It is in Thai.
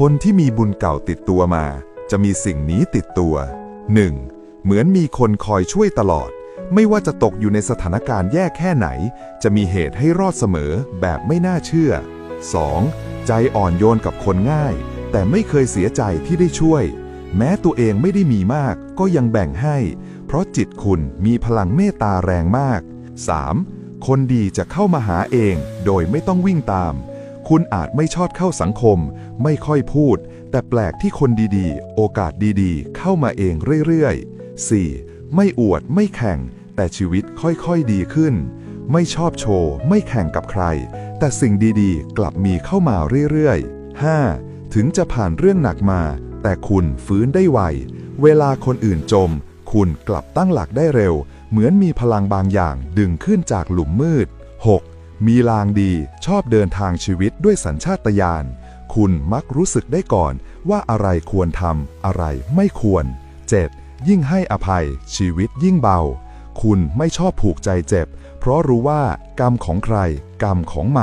คนที่มีบุญเก่าติดตัวมา จะมีสิ่งนี้ติดตัว 1. เหมือนมีคนคอยช่วยตลอด ไม่ว่าจะตกอยู่ในสถานการณ์แย่แค่ไหน จะมีเหตุให้รอดเสมอแบบไม่น่าเชื่อ 2. ใจอ่อนโยนกับคนง่าย แต่ไม่เคยเสียใจที่ได้ช่วย แม้ตัวเองไม่ได้มีมากก็ยังแบ่งให้ เพราะจิตคุณมีพลังเมตตาแรงมาก 3. คนดีจะเข้ามาหาเองโดยไม่ต้องวิ่งตาม คุณอาจไม่ชอบเข้าสังคม ไม่ค่อยพูด แต่แปลกที่คนดีๆ โอกาสดีๆ เข้ามาเองเรื่อยๆ 4. ไม่อวดไม่แข่ง แต่ชีวิตค่อยๆดีขึ้น ไม่ชอบโชว์ ไม่แข่งกับใคร แต่สิ่งดีๆ กลับมีเข้ามาเรื่อยๆ 5. ถึงจะผ่านเรื่องหนักมา แต่คุณฟื้นได้ไว เวลาคนอื่นจม คุณกลับตั้งหลักได้เร็ว เหมือนมีพลังบางอย่างดึงขึ้นจากหลุมมืด 6. มีลางดีชอบเดินทางชีวิตด้วยสัญชาตญาณ คุณมักรู้สึกได้ก่อนว่าอะไรควรทำอะไรไม่ควร 7. ยิ่งให้อภัย ชีวิตยิ่งเบา คุณไม่ชอบผูกใจเจ็บ เพราะรู้ว่ากรรมของใคร กรรมของมัน